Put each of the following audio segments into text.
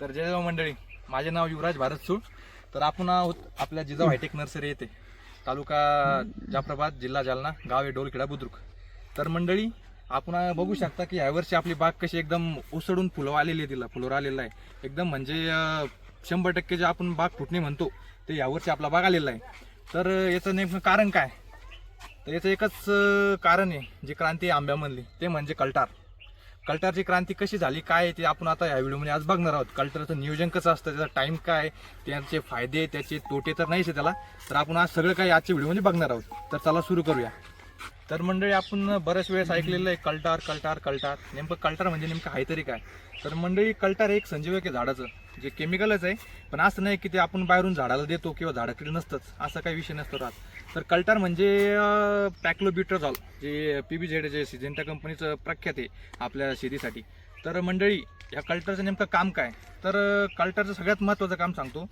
तर जय मंडळी माझे नाव युवराज भारत सूळ तर आपण आहोत आपल्या जिजाऊ हायटेक नर्सरी येथे तालुका जाफराबाद जिल्हा जालना गाव आहे डोलखेडा बुद्रुक. तर मंडळी आपण बघू शकता की यावर्षी आपली बाग कशी एकदम उसडून फुलं आलेली आहे तिला फुलोर आलेलं आहे. एकदम म्हणजे शंभर टक्के जे आपण बाग फुटणे म्हणतो ते यावर्षी आपला बाग आलेला आहे. तर याचं नेमकं कारण काय? तर याचं एकच कारण आहे जी क्रांती आंब्यामधली ते म्हणजे कल्टार. कल्टरची क्रांती कशी झाली काय आहे ते आपण आता या व्हिडिओमध्ये आज बघणार आहोत. कल्टरचं नियोजन कसं असतं त्याचा टाईम काय त्याचे फायदे त्याचे तोटे तर नाहीच आहे त्याला. तर आपण आज सगळं काही आजच्या व्हिडिओमध्ये बघणार आहोत. तर चला सुरू करूया. तर मंडळी आपण बऱ्याच वेळेस ऐकलेलं आहे कल्टार कल्टार कल्टार. नेमकं कल्टार म्हणजे नेमकं आहे तरी काय? तर मंडळी कल्टार एक संजीवक आहे झाडाचं. जे केमिकलच आहे पण असं नाही की ते आपण बाहेरून झाडाला देतो किंवा झाडाकडे नसतंच. असा काही विषय नसतो राहत. तर कल्टार म्हणजे पॅक्लोब्युट्राझॉल जे पी बी झेड जे सिजेंटा कंपनीचं प्रख्यात आहे आपल्या शेतीसाठी. तर मंडळी या कल्टरचं नेमकं काम काय? तर कल्टरचं सगळ्यात महत्त्वाचं काम सांगतो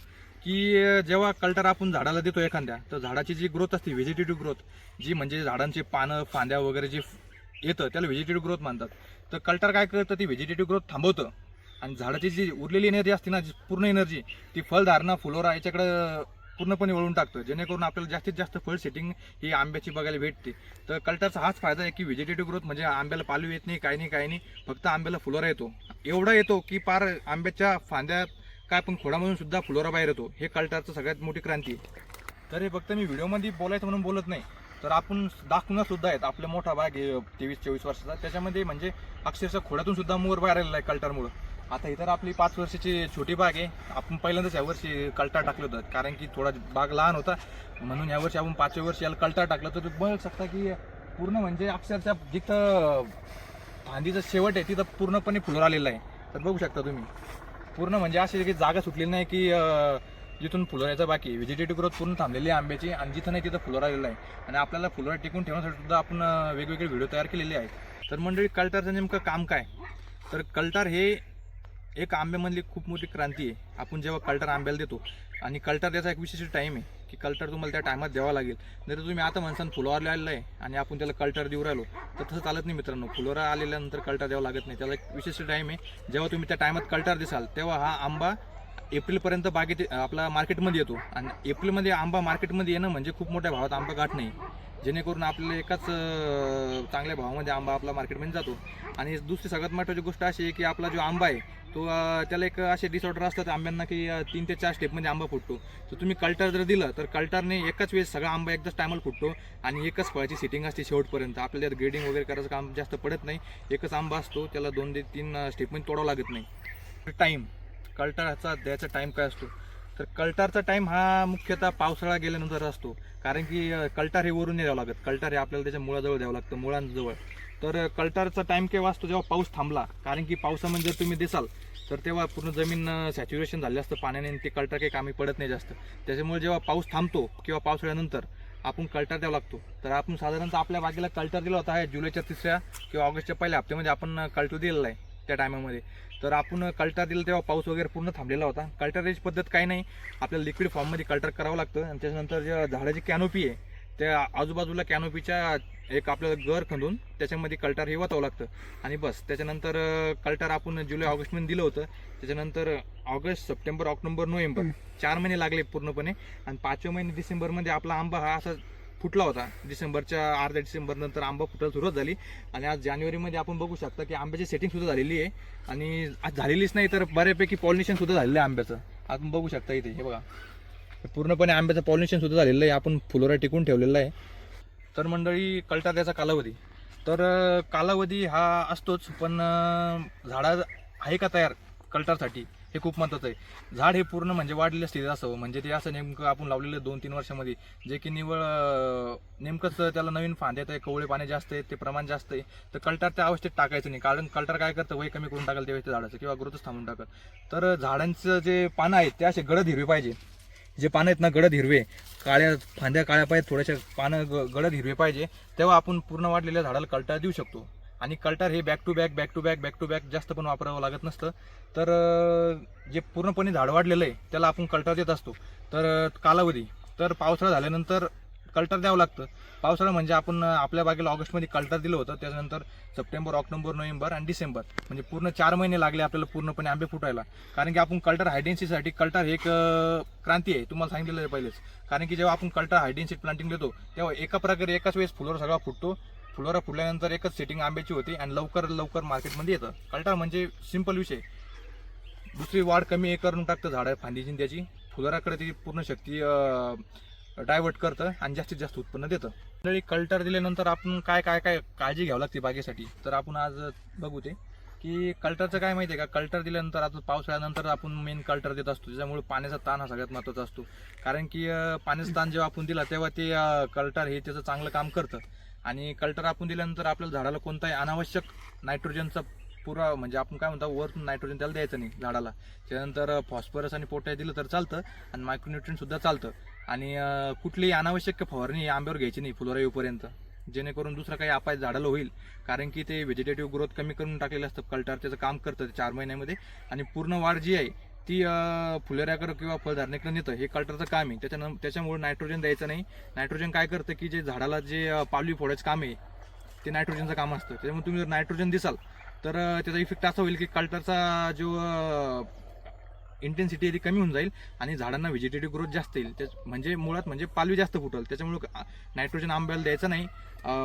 की जेव्हा कल्टर आपण झाडाला देतो एखाद्या तर झाडाची जी ग्रोथ असते व्हेजिटेटिव्ह ग्रोथ जी म्हणजे झाडांची पानं फांद्या वगैरे जे येतं त्याला व्हेजिटेटिव्ह ग्रोथ म्हणतात. तर कल्टर काय करतं ती व्हेजिटेटिव्ह ग्रोथ थांबवतं. आणि झाडाची जी उरलेली एनर्जी असते ना जी पूर्ण एनर्जी ती फळधारणा फुलोरा याच्याकडं पूर्णपणे वळून टाकतं जेणेकरून आपल्याला जास्तीत जास्त फळ सेटिंग ही आंब्याची बघायला भेटते. तर कल्टरचा हाच फायदा आहे की व्हेजिटेटिव्ह ग्रोथ म्हणजे आंब्याला पालू येत नाही काही नाही काही नाही फक्त आंब्याला फुलोरा येतो. एवढा येतो की पार आंब्याच्या फांद्यात काय पण खोडामधून सुद्धा फुलोरा बाहेर येतो. हे कल्टरचं सगळ्यात मोठी क्रांती आहे. तर हे फक्त मी व्हिडिओमध्ये बोलायचं म्हणून बोलत नाही. तर आपण दाखवून सुद्धा आहेत. आपला मोठा भाग आहे तेवीस चोवीस वर्षाचा. त्याच्यामध्ये म्हणजे अक्षरशः खोडातून सुद्धा मोर बाहेर आलेला आहे कल्टरमुळं. आता इतर आपली पाच वर्षाची छोटी बाग आहे. आपण पहिल्यांदाच यावर्षी कलटा टाकलं होतं. कारण की थोडा बाग लहान होता. म्हणून यावर्षी आपण पाचव्या वर्षी याला कलटा टाकलं. तर बघू शकता की पूर्ण म्हणजे अक्षरशः जिथं फांदीचा शेवट आहे तिथं पूर्णपणे फुलर आलेलं आहे. तर बघू शकता तुम्ही. पूर्ण म्हणजे अशी की जागा सुटलेली नाही की जिथून फुलोरायचं बाकी व्हेजिटेटिव्ह ग्रोथ पूर्ण थांबलेली आहे आंब्याची आणि जिथं नाही तिथं फुलोर आलेला आहे. आणि आपल्याला फुलोरा टिकून ठेवण्यासाठी सुद्धा आपण वेगवेगळे व्हिडिओ तयार केलेले आहेत. तर मंडळी कल्टारचं नेमकं काम काय? तर कल्टार हे एक आंब्यामधली खूप मोठी क्रांती आहे. आपण जेव्हा कल्टर आंब्याला देतो आणि कल्टर त्याचा एक विशिष्ट टाईम आहे की कल्टर तुम्हाला त्या टायमात द्यावा लागेल. नाही तर तुम्ही आता म्हणसान फुलावर आलेलं आहे आणि आपण त्याला कल्टर देऊ राहिलो तर तसं चालत नाही मित्रांनो. फुलावर आलेल्यानंतर कल्टर द्यावा लागत नाही. त्याला एक विशिष्ट टाईम आहे. जेव्हा तुम्ही त्या टायमात कल्टर दिसाल तेव्हा हा आंबा एप्रिलपर्यंत बागेत आपला मार्केटमध्ये येतो. आणि एप्रिलमध्ये आंबा मार्केटमध्ये येणं म्हणजे खूप मोठ्या भावात आंबा गाठ नाही. जेणेकरून आपल्याला एकाच चांगल्या भावामध्ये आंबा आपला मार्केटमध्ये जातो. आणि दुसरी सगळ्यात महत्त्वाची गोष्ट अशी आहे की आपला जो आंबा आहे तो त्याला एक असे डिसऑर्डर असतात आंब्यांना की तीन ते चार स्टेपमध्ये म्हणजे आंबा फुटतो. तर तुम्ही कल्टर जर दिलं तर कल्टरने एकाच वेळेस सगळा आंबा एकदाच टायमाला फुटतो आणि एकच फळाची सिटिंग असते शेवटपर्यंत. आपल्याला त्यात ग्रेडिंग वगैरे करायचं काम जास्त पडत नाही. एकच आंबा असतो त्याला दोन ते तीन स्टेपमध्ये म्हणजे तोडावं लागत नाही. टाईम कल्टारचा द्यायचा टाईम काय असतो? तर कल्टारचा टाईम हा मुख्यतः पावसाळा गेल्यानंतर असतो. कारण की कल्टार हे वरून नाही द्यावं लागत. कल्टार हे आपल्याला त्याच्या मुळाजवळ द्यावं लागतं मुळांजवळ. तर कल्टरचा कल्टारचा टाईम केव्हा असतो जेव्हा पाऊस थांबला? कारण की पावसामध्ये जर तुम्ही दिसाल तर तेव्हा पूर्ण जमीन सॅच्युरेशन झाले असतं पाण्याने ते कल्टार काही कामी पडत नाही जास्त. त्याच्यामुळे जेव्हा पाऊस थांबतो किंवा पावसाळ्यानंतर आपण कल्टार द्यावा लागतो. तर आपण साधारणतः आपल्या बागेला कल्टार दिला होता आहे जुलैच्या तिसऱ्या किंवा ऑगस्टच्या पहिल्या हप्त्यामध्ये आपण कल्टर दिलेला आहे त्या टायमामध्ये. तर आपण कल्टार दिलं तेव्हा पाऊस वगैरे पूर्ण थांबलेला होता. कल्टाराची पद्धत काही नाही. आपल्याला लिक्विड फॉर्ममध्ये कल्टर करावं लागतं आणि त्याच्यानंतर जे झाडाची कॅनोपी आहे त्या आजूबाजूला कॅनोपीच्या एक आपल्याला घर खंदून त्याच्यामध्ये कल्टार हे वतावं लागतं. आणि बस त्याच्यानंतर कल्टार आपण जुलै ऑगस्टमध्ये दिलं होतं. त्याच्यानंतर ऑगस्ट सप्टेंबर ऑक्टोबर नोव्हेंबर चार महिने लागले पूर्णपणे. आणि पाचव्या महिने डिसेंबरमध्ये आपला आंबा हा असा फुटला होता. डिसेंबरच्या अर्ध्या डिसेंबर नंतर आंबा फुटायला सुरुवात झाली. आणि आज जानेवारीमध्ये आपण बघू शकता की आंब्याची सेटिंग सुद्धा झालेली आहे. आणि आज झालेलीच नाही तर बऱ्यापैकी पॉलिनेशन सुद्धा झालेलं आहे आंब्याचं. आपण बघू शकता इथे हे बघा. पूर्णपणे आंब्याचं पॉलिनेशन सुद्धा झालेलं आहे. आपण फुलोरा टिकून ठेवलेला आहे. तर मंडळी कल्टा त्याचा कालावधी. तर कालावधी हा असतोच पण झाडा आहे का तयार कल्टारसाठी हे खूप महत्त्वाचं आहे. झाड हे पूर्ण म्हणजे वाढलेल्या स्थितीत असावं म्हणजे ते असं नेमकं आपण लावलेलं दोन तीन वर्षामध्ये. जे की निवळ नेमकंच त्याला नवीन फांद्या आहे कवळे पाणी जास्त आहे ते प्रमाण जास्त आहे. तर कल्टार त्या अवस्थेत टाकायचं नाही. कारण कल्टार काय करतं? वय कमी करून टाकाल त्यावेळेस त्या झाडाचं किंवा ग्रोथच थांबून टाकत. तर झाडांचं जे पानं आहेत ते असे गडद हिरवे पाहिजे. जे पानं आहेत ना गडद हिरवे काळ्या फांद्या काळ्या पाहिजे थोड्याशा पानं ग- गडद हिरवे पाहिजे तेव्हा आपण पूर्ण वाढलेल्या झाडाला कल्टार देऊ शकतो. आणि कल्टार हे back to back back to back back to back जास्त पण वापरावं लागत नसतं. तर जे पूर्णपणे झाड वाढलेलं आहे त्याला आपण कल्टार देत असतो. तर कालावधी. तर पावसाळा झाल्यानंतर कल्टर द्यावं लागतं. पावसाळा म्हणजे आपण आपल्या बागेला ऑगस्टमध्ये कल्टर दिलं होतं त्याच्यानंतर सप्टेंबर ऑक्टोबर नोव्हेंबर आणि डिसेंबर. म्हणजे पूर्ण चार महिने लागले आपल्याला पूर्णपणे आंबे फुटायला. कारण की आपण कल्टर हायडेन्सीसाठी कल्टर हे एक क्रांती आहे तुम्हाला सांगितलेलं आहे पहिलेच. कारण की जेव्हा आपण कल्टर हायडेन्सी प्लांटिंग देतो तेव्हा एका प्रकारे एकाच वेळेस फुलावर सगळा फुटतो. फुलोरा फुटल्यानंतर एकच सेटिंग आंब्याची होती आणि लवकर लवकर मार्केटमध्ये येतं. कल्टर म्हणजे सिंपल विषय. दुसरी वाढ कमी करून टाकतं झाडं फांदीची त्याची. फुलोराकडे ती पूर्ण शक्ती डायव्हर्ट करतं आणि जास्तीत जास्त उत्पन्न देतं. मंडळी कल्टर दिल्यानंतर आपण काय काय काय काळजी घ्यावी लागते बागेसाठी? तर आपण आज बघू ते. की कल्टरचं काय माहिती आहे का? कल्टर दिल्यानंतर आता पावसाळ्यानंतर आपण मेन कल्टर देत असतो. त्याच्यामुळे पाण्याचा ताण हा सगळ्यात महत्त्वाचा असतो. कारण की पाण्याचा ताण जेव्हा आपण दिला तेव्हा ते कल्टर हे त्याचं चांगलं काम करतं. आणि कल्टर आपण दिल्यानंतर आपल्याला झाडाला कोणताही अनावश्यक नायट्रोजनचा पुरा म्हणजे आपण काय म्हणतो वरतून नायट्रोजन त्याला द्यायचं नाही झाडाला. त्यानंतर फॉस्फरस आणि पोटॅश दिलं तर चालतं आणि मायक्रोन्युट्रिन सुद्धा चालतं. आणि कुठलीही अनावश्यक फवारणी आंब्यावर घ्यायची नाही फुलोरा येऊपर्यंत जेणेकरून दुसरा काही अपाय झाडाला होईल. कारण की ते व्हेजिटेटिव्ह ग्रोथ कमी करून टाकलेलं असतं कल्टर त्याचं काम करतं ते चार महिन्यामध्ये. आणि पूर्ण वाढ जी आहे ती फुलेऱ्याकडं किंवा फळधारणेकडे नेतं हे कल्टरचं काम आहे. त्याच्यानं त्याच्यामुळे नायट्रोजन द्यायचं नाही. नायट्रोजन काय करतं की जे झाडाला जे पालवी फोडायचं काम आहे ते नायट्रोजनचं काम असतं. त्याच्यामुळे तुम्ही जर नायट्रोजन दिसाल तर त्याचा इफेक्ट असा होईल की कल्टरचा जो इंटेन्सिटी आहे ती कमी होऊन जाईल आणि झाडांना व्हेजिटेटिव्ह ग्रोथ जास्त येईल. त्याच म्हणजे मुळात म्हणजे पालवी जास्त फुटल. त्याच्यामुळे नायट्रोजन आंब्याला द्यायचं नाही.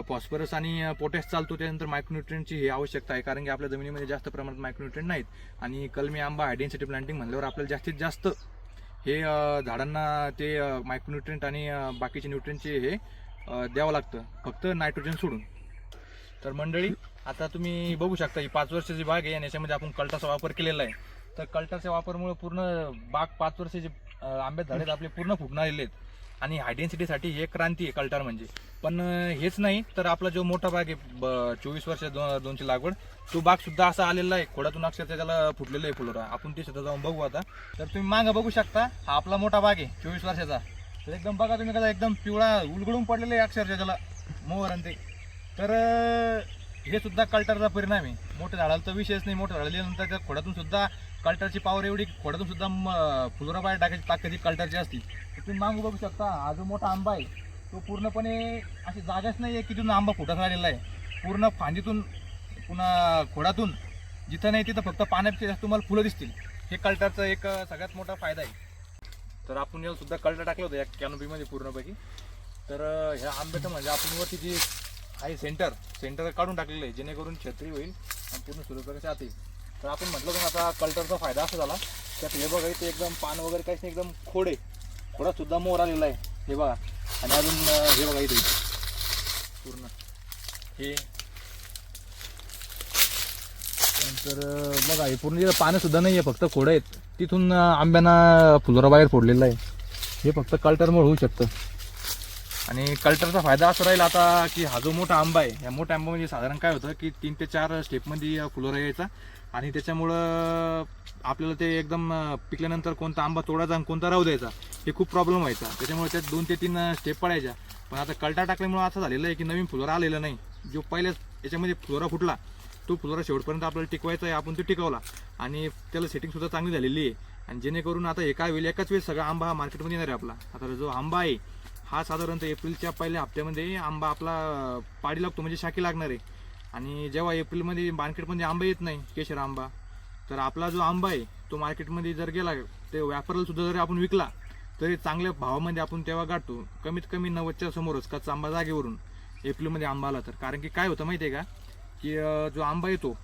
फॉस्फरस आणि पोटॅश चालतो त्यानंतर मायक्रोन्युट्रियनची ही आवश्यकता आहे. कारण की आपल्या जमिनीमध्ये जास्त प्रमाणात मायक्रोन्युट्रियन नाहीत. आणि कलमी आंबा हायडेन्सिटी प्लांटिंग म्हणल्यावर आपल्याला जास्तीत जास्त हे झाडांना ते मायक्रोन्युट्रियंट आणि बाकीचे न्यूट्रियनचे हे द्यावं लागतं. फक्त नायट्रोजन सोडून. तर मंडळी आता तुम्ही बघू शकता ही पाच वर्षाची बाग आहे आणि याच्यामध्ये आपण कलटाचा वापर केलेला आहे. तर कलटाच्या वापरमुळे पूर्ण बाग पाच वर्षाचे आंब्यात झाडे आपले पूर्ण फुटणारे आहेत. आणि हायडेन्सिटीसाठी हे क्रांती आहे कल्टार म्हणजे. पण हेच नाही तर आपला जो मोठा बाग आहे चोवीस वर्ष दो दोनची लागवड तो बाग सुद्धा असा आलेला आहे. खोडातून अक्षरशः त्याला फुटलेलं आहे फुलोरा. आपण ते सुद्धा जाऊन बघू आता. तर तुम्ही मागं बघू शकता हा आपला मोठा बाग आहे चोवीस वर्षाचा. तर एकदम बघा तुम्ही कसा एकदम पिवळा उलगडून पडलेला आहे अक्षरशः त्याला. मोहर आणि ते. तर हे सुद्धा कल्टरचा परिणाम आहे. मोठ्या झाडाला तर विषयच नाही. मोठ्या झाडाला दिल्यानंतर त्या खोडातून सुद्धा कल्टरची पावर एवढी खोडातून सुद्धा फुलोरा बाहेर टाकायची ताकदी कल्टरची असते. तर तुम्ही मागू बघू शकता हा जो मोठा आंबा आहे तो पूर्णपणे अशी जागाच नाही आहे की तिथून आंबा फुटत राहिलेला आहे. पूर्ण फांदीतून पुन्हा खोडातून जिथं नाही तिथं फक्त पाण्यापेक्षा जास्त तुम्हाला फुलं दिसतील. हे कल्टरचा एक सगळ्यात मोठा फायदा आहे. तर आपण सुद्धा कल्टर टाकलं होतं या कॅनोपीमध्ये पूर्णपैकी. तर ह्या आंब्याचं म्हणजे आपण वरती जी आहे सेंटर. सेंटर काढून टाकलेलं आहे. जेणेकरून छत्री होईल आणि पूर्ण सूर्यप्रकाश आत येईल तर आपण म्हटलं पण आता कल्टरचा फायदा असा झाला. त्यात हे बघा ते एकदम पान वगैरे काहीच नाही एकदम खोड आहे. सुद्धा मोर आलेला आहे. हे बघा. आणि अजून हे बघा इथे. पूर्ण. हे. नंतर बघा हे पूर्ण इथं पानं सुद्धा नाही आहे फक्त खोडं आहेत. तिथून आंब्यांना फुलोरा बाहेर फोडलेलं आहे. हे फक्त कल्टरमुळे होऊ शकतं. आणि कल्टरचा फायदा असा राहील आता की हा जो मोठा आंबा आहे या मोठ्या आंबामध्ये साधारण काय होतं की तीन ते चार स्टेपमध्ये फुलोरा यायचा आणि त्याच्यामुळं आपल्याला ते एकदम पिकल्यानंतर कोणता आंबा तोडायचा आणि कोणता राहू द्यायचा हे खूप प्रॉब्लेम व्हायचा. त्याच्यामुळे त्यात दोन ते तीन स्टेप पडायच्या. पण आता कल्टा टाकल्यामुळे असं झालेलं आहे की नवीन फुलोरा आलेला नाही. जो पहिल्याच याच्यामध्ये फुलोरा फुटला तो फुलोरा शेवटपर्यंत आपल्याला टिकवायचा आहे आपण तो टिकवला. आणि त्याला सेटिंगसुद्धा चांगली झालेली आहे. आणि जेणेकरून आता हे काय होईल एकाच वेळेस सगळा आंबा हा मार्केटमध्ये येणार आहे आपला. आता जो आंबा आहे हा साधारणतः एप्रिलच्या पहिल्या हप्त्यामध्ये आंबा आपला पाडी लागतो म्हणजे शाखी लागणार आहे. आणि जेव्हा एप्रिलमध्ये मार्केटमध्ये आंबा येत नाही केशर आंबा तर आपला जो आंबा आहे तो मार्केटमध्ये जर गेला ते व्यापारालासुद्धा सुद्धा आपण विकला तरी चांगल्या भावामध्ये आपण तेव्हा गाठतो. कमीत कमी नव्वदच्या समोरच कच्चा आंबा जागेवरून एप्रिलमध्ये आंबा आला तर. कारण की काय होतं माहिती आहे का की जो आंबा येतो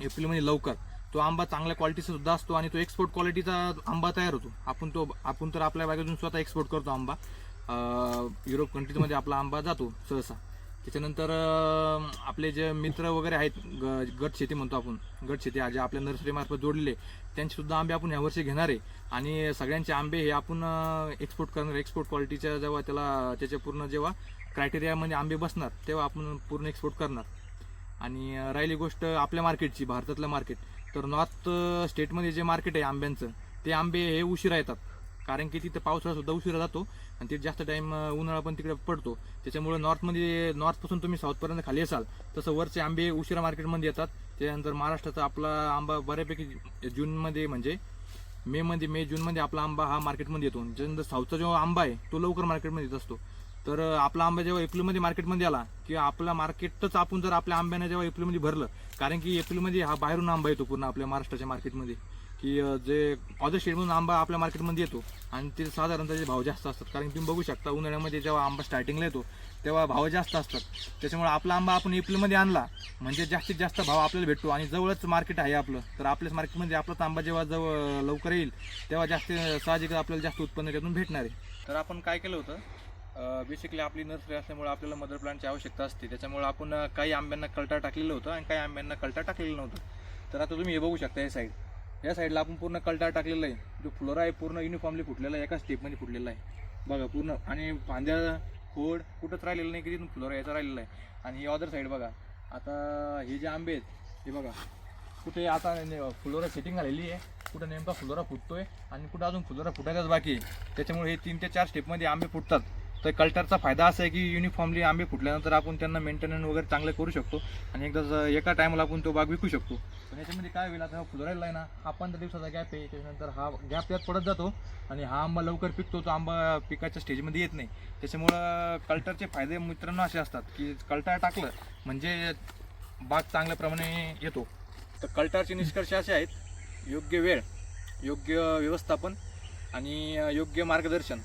एप्रिलमध्ये लवकर तो आंबा चांगल्या क्वालिटीचा सुद्धा असतो आणि तो एक्सपोर्ट क्वालिटीचा आंबा तयार होतो. आपण तो आपण तर आपल्या बागेतून स्वतः एक्सपोर्ट करतो आंबा. युरोप कंट्रीजमध्ये आपला आंबा जातो सहसा. त्याच्यानंतर आपले जे मित्र वगैरे आहेत ग- गट शेती म्हणतो आपण. गट शेती जे आपल्या नर्सरीमार्फत जोडलेले त्यांचे सुद्धा आंबे आपण ह्यावर्षी घेणार आहे. आणि सगळ्यांचे आंबे हे आपण एक्सपोर्ट करणार एक्सपोर्ट क्वालिटीच्या जेव्हा त्याला त्याचे पूर्ण जेव्हा क्रायटेरियामध्ये आंबे बसणार तेव्हा आपण पूर्ण एक्सपोर्ट करणार. आणि राहिली गोष्ट आपल्या मार्केटची भारतातलं मार्केट तर नॉर्थ स्टेटमध्ये जे मार्केट आहे आंब्यांचं ते आंबे हे उशिरा येतात. कारण की तिथं पावसाळा सुद्धा उशिरा जातो आणि तिथे जास्त टाईम उन्हाळा पण तिकडे पडतो. त्याच्यामुळे नॉर्थमध्ये नॉर्थपासून तुम्ही साऊथपर्यंत खाली असाल तसं वरचे आंबे उशिरा मार्केटमध्ये येतात. त्यानंतर महाराष्ट्राचा आपला आंबा बऱ्यापैकी जूनमध्ये म्हणजे मेमध्ये मे जूनमध्ये आपला आंबा हा मार्केटमध्ये येतो. त्यानंतर साऊथचा जो आंबा आहे तो लवकर मार्केटमध्ये येत असतो. तर आपला आंबा जेव्हा एप्रिलमध्ये मार्केटमध्ये आला किंवा आपला मार्केटच आपण जर आपल्या आंब्याने जेव्हा एप्रिलमध्ये भरलं कारण की एप्रिलमध्ये हा बाहेरून आंबा येतो पूर्ण आपल्या महाराष्ट्राच्या मार्केटमध्ये की जे ऑदर शेडमधून आंबा आपल्या मार्केटमध्ये येतो आणि ते साधारण त्याचे भाव जास्त असतात. कारण तुम्ही बघू शकता उन्हाळ्यामध्ये जेव्हा आंबा स्टार्टिंगला येतो तेव्हा भाव जास्त असतात. त्याच्यामुळे आपला आंबा आपण एप्रिलमध्ये आणला म्हणजे जास्तीत जास्त भाव आपल्याला भेटतो आणि जवळच मार्केट आहे आपलं. तर आपल्याच मार्केटमध्ये आपलाच आंबा जेव्हा जवळ लवकर येईल तेव्हा जास्त साहजिक आपल्याला जास्त उत्पन्न त्यातून भेटणार आहे. तर आपण काय केलं होतं? बेसिकली आपली नर्सरी असल्यामुळे आपल्याला मदर प्लांटची आवश्यकता असते. त्याच्यामुळे आपण काही आंब्यांना कलटा टाकलेलं होतं आणि काही आंब्यांना कलटा टाकलेलं नव्हतं. तर आता तुम्ही हे बघू शकता या साईड या साईडला आपण पूर्ण कलटा टाकलेला आहे. जो फ्लोरा आहे पूर्ण युनिफॉर्मली फुटलेला आहे. एका स्टेपमध्ये फुटलेला आहे. बघा पूर्ण. आणि फांद्या खोड कुठंच राहिलेलं नाही की तिथून फ्लोरा याचा राहिलेला आहे. आणि ही अदर साईड बघा. आता हे जे आंबे आहेत हे बघा. कुठे आता ने- फुलोरा सेटिंग झालेली आहे. कुठं नेमका फुलोरा फुटतोय आणि कुठं अजून फुलोरा फुटायचाच बाकी आहे. त्याच्यामुळे हे तीन ते चार स्टेपमध्ये आंबे फुटतात. तर कल्टरचा फायदा असा आहे की युनिफॉर्मली आंबे फुटल्यानंतर आपण त्यांना मेंटेनन्स वगैरे चांगलं करू शकतो. आणि एकदा एका टायमाला आपण तो बाग विकू शकतो. पण याच्यामध्ये काय होईल आता हा आहे ना हा पंधरा दिवसाचा गॅप आहे. त्याच्यानंतर हा गॅप त्यात पडत जातो. आणि हा आंबा लवकर पिकतो तो आंबा पिकाच्या स्टेजमध्ये येत नाही. त्याच्यामुळं कल्टरचे फायदे मित्रांनो असे असतात की कल्टर टाकलं म्हणजे बाग चांगल्या प्रमाणे येतो. तर कल्टारचे निष्कर्ष असे आहेत योग्य वेळ योग्य व्यवस्थापन आणि योग्य मार्गदर्शन.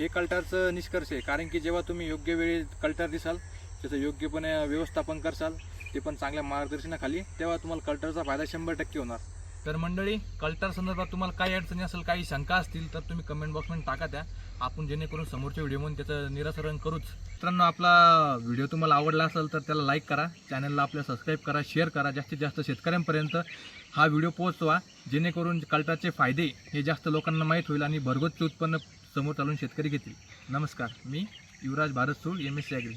हे कल्टारचं निष्कर्ष आहे. कारण की जेव्हा तुम्ही योग्य वेळी कल्टार दिसाल त्याचं योग्यपणे व्यवस्थापन करसाल ते पण चांगल्या मार्गदर्शनाखाली तेव्हा तुम्हाला कल्टारचा फायदा शंभर टक्के होणार. तर मंडळी कल्टर संदर्भात तुम्हाला काही अडचणी असेल काही शंका असतील तर तुम्ही कमेंट बॉक्समध्ये टाका त्या. आपण जेणेकरून समोरच्या व्हिडिओमध्ये त्याचं निरासरण करूच. मित्रांनो आपला व्हिडिओ तुम्हाला आवडला असेल तर त्याला लाईक करा. चॅनलला आपल्या सबस्क्राईब करा शेअर करा. जास्तीत जास्त शेतकऱ्यांपर्यंत हा व्हिडिओ पोहोचवा. जेणेकरून कल्टरचे फायदे हे जास्त लोकांना माहीत होईल आणि भरगोच उत्पन्न समोर चालून शेतकरी घेतील. नमस्कार मी Yuvraj Bharat Sul M S C agri